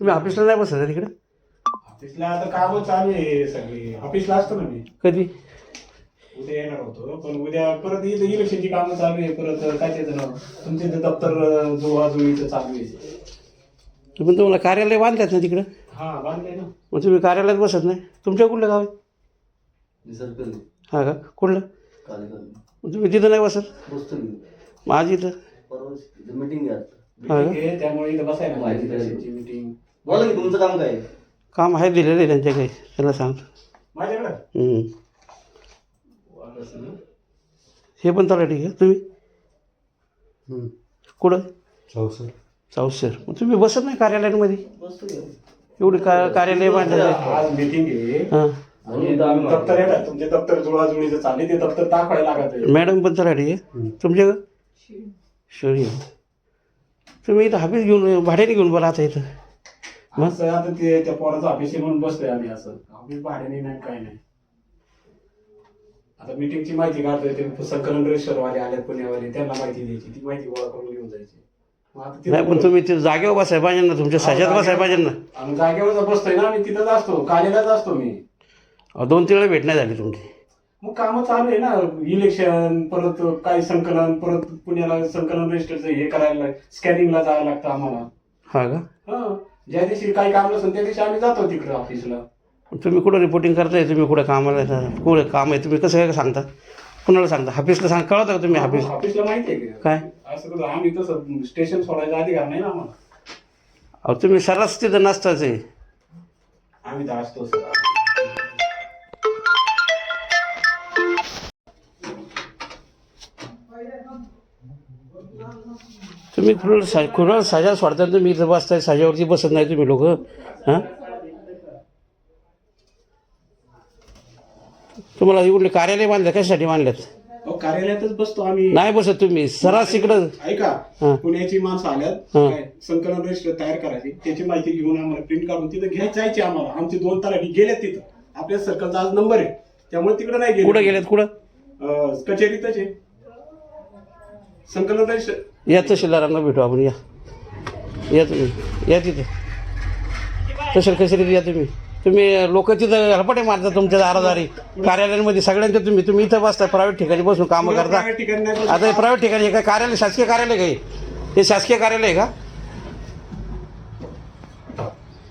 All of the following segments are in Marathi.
तुम्ही ऑफिसला नाही बसत तिकडे? ऑफिसला आता कामं चालू आहे सगळी. ऑफिसला असतो ना मी. कधी? उद्या येणार होतो पण उद्या परत इथं इलेक्शनची कामं चालू आहे परत काय त्याचं नाव तुमचे इथं दप्तर जुळवाजुळीचं चालू आहे. तुम्ही तुम्हाला कार्यालय बांधतात ना तिकडं? हा बांधले ना. मग तुम्ही कार्यालयात बसत नाही. तुमच्या कुठलं गाव? आहे हा का? कुठलं? कालेगाव. मग तुम्ही तिथं नाही बसत? बसतो मी. माझी इथं. परवा मीटिंग हा? Meeting आहे, त्यामुळे इथं बसायला पाहिजे मीटिंग बोला की तुमचं काम काय? आहे? काम आहे दिलेलं आहे त्यांच्या काही. त्यांना सांगतो माझ्याकडं? हम्म. हे पण चालू ठीक आहे. तुम्ही? हम्म. कुठं? चौसष्ट. सर मग तुम्ही बसत नाही कार्यालयांमध्ये? बसतो की. एवढी का कार्यालय बांधलेलं आहे. आज मीटिंग आहे. हां. आणि दप्तर आहे ना तुमचे दप्तर जुळवाजुळीचं चालले ते दप्तर दाखवायला लागत आहे. मॅडम पण चालू ठीक आहे. तुमच्याकडं? शिवणी तुम्ही इथं ऑफिस घेऊन भाड्याने घेऊन बरं आता इथं. मग? असं आता ते त्या पोराचं ऑफिस म्हणून बसतोय आम्ही असं. ऑफिस भाड्याने नाही काय नाही. आता मीटिंगची माहिती काढतोय ते संकलन रजिस्टरवाले आले पुण्यावाले त्यांना माहिती द्यायची ती माहिती गोळा करून घेऊन जायची. मग आता ते- नाही पण तुम्ही तिथं जागेवर बसायला पाहिजे ना तुमच्या सजात बसायला पाहिजे ना. आम्ही जागेवर बसतोय ना आम्ही तिथंच असतो कालेलाच असतो मी. अहो, दोन तीन वेळा भेट नाही झाली तुमची. मग कामं चालू आहे ना इलेक्शन परत काही संकलन परत पुण्याला संकलन रजिस्टरचं हे करायला स्कॅनिंगला जायला लागतं आम्हाला. हा का? हा. ज्या दिवशी काही काम नसेल त्या दिवशी आम्ही जातो तिकडे ऑफिसला तुम्ही कुठं रिपोर्टिंग करताय? तुम्ही कुठं कामाला येता? कुठं काम आहे? तुम्ही कसं काय सांगता? कुणाला सांगता? ऑफिसला सांग कळवता का तुम्ही ऑफिस ऑफिसला माहिती आहे का. काय? असं कसं आम्ही तसं स्टेशन सोडायचा अधिकार नाही ना आम्हाला. अहो तुम्ही सर्रास तिथं नसताच आहे. आम्ही तर असतो सर तुम्ही कुणाला सा कुणाला साजा सोडता तुम्ही इथं बसताय? साजावरती बसत नाही तुम्ही लोक हां? तुम्हाला एवढे कार्यालय बांधलं कशासाठी बांधल्यात अहो कार्यालयातच बसतो आम्ही. नाही बसत तुम्ही. सर्रास इकडं ऐका. पुण्याची माणसं आल्यात हा. काय, संकलन रजिस्टर तयार करायची त्याची माहिती घेऊन आम्हाला प्रिंट काढून तिथं घ्यायची जायची आम्हाला. आमचे दोन तलाठी गेलेत तिथं. आपल्या सर्कलचा आज नंबर आहे. त्यामुळे तिकडे नाही गेले. कुठं गेलेत? कुठं? अं, कचेरीतच आहे. संकलन रजिस्टर या तहसीलदारांना भेटू आपण या. या तुम्ही. या तिथे. तहसील कचेरीत या तुम्ही. तुम्ही लोक तिथं हलपटे मारता तुमच्या दारादारी. कार्यालयांमध्ये सगळ्यांच्या तुम्ही. तुम्ही इथं बसता प्रायव्हेट ठिकाणी बसून कामं करता. आता हे प्रायव्हेट ठिकाणी आहे का? कार्यालय शासकीय कार्यालय का हे? हे शासकीय कार्यालय आहे का?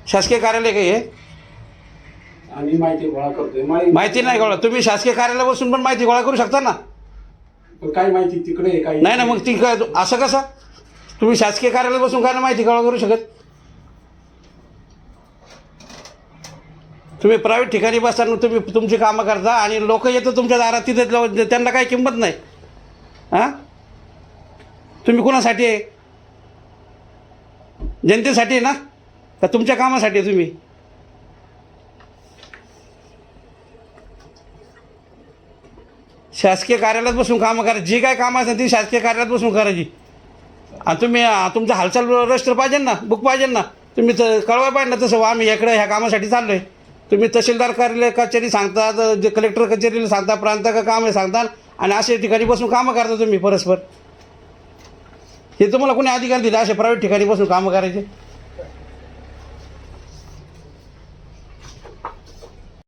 शासकीय कार्यालय का हे? माहिती गोळा करतोय. माहिती नाही गोळा. तुम्ही शासकीय कार्यालय बसून पण माहिती गोळा करू शकता ना? पण काय माहिती तिकडे आहे, काही नाही ना मग ती काय असं कसं? तुम्ही शासकीय कार्यालय बसून काय ना माहिती गोळा करू शकत? तुम्ही प्रायव्हेट ठिकाणी बसताना तुम्ही तुमची कामं करता आणि लोक येतं तुमच्या दारात तिथे त्यांना काही किंमत नाही. हां? तुम्ही कुणासाठी आहे? जनतेसाठी आहे ना? का तुमच्या कामासाठी आहे तुम्ही? शासकीय कार्यालयात बसून कामं करायची. जी काय कामं असतात ती शासकीय कार्यालयात बसून करायची. आणि तुम्ही तुमचं हालचाल रजिस्टर पाहिजे ना बुक पाहिजे ना तुम्ही तर कळवाय पाहिजे ना तसं आम्ही इकडे ह्या कामासाठी चाललो आहे तुम्ही तहसीलदार कार्यालय कचेरी सांगतात जे कलेक्टर कचेरीला सांगता प्रांत का काम आहे सांगतात आणि अशा ठिकाणी बसून कामं करता तुम्ही परस्पर. हे तुम्हाला कोणी अधिकार दिले असे प्रायव्हेट ठिकाणी बसून कामं करायचे?